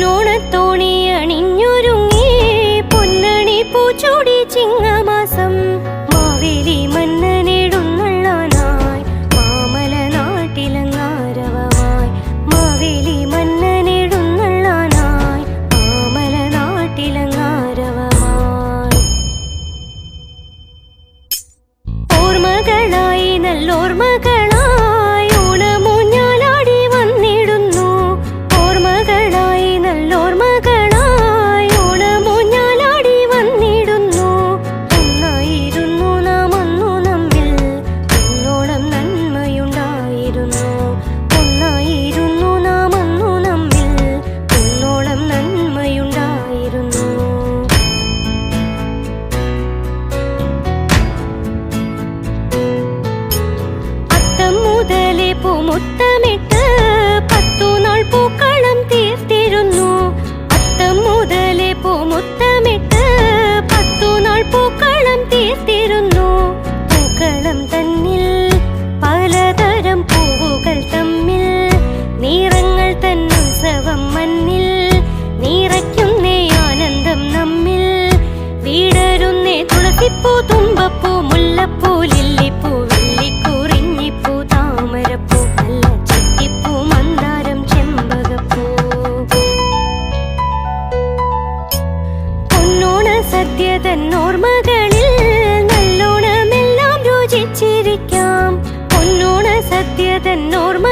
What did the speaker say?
no ముత్తమిట్టు സദ്യ തന്നോർമകളിൽ നല്ലോണമെല്ലാം രുചിച്ചിരിക്കാം പൊന്നോണ സദ്യ തന്നോർമ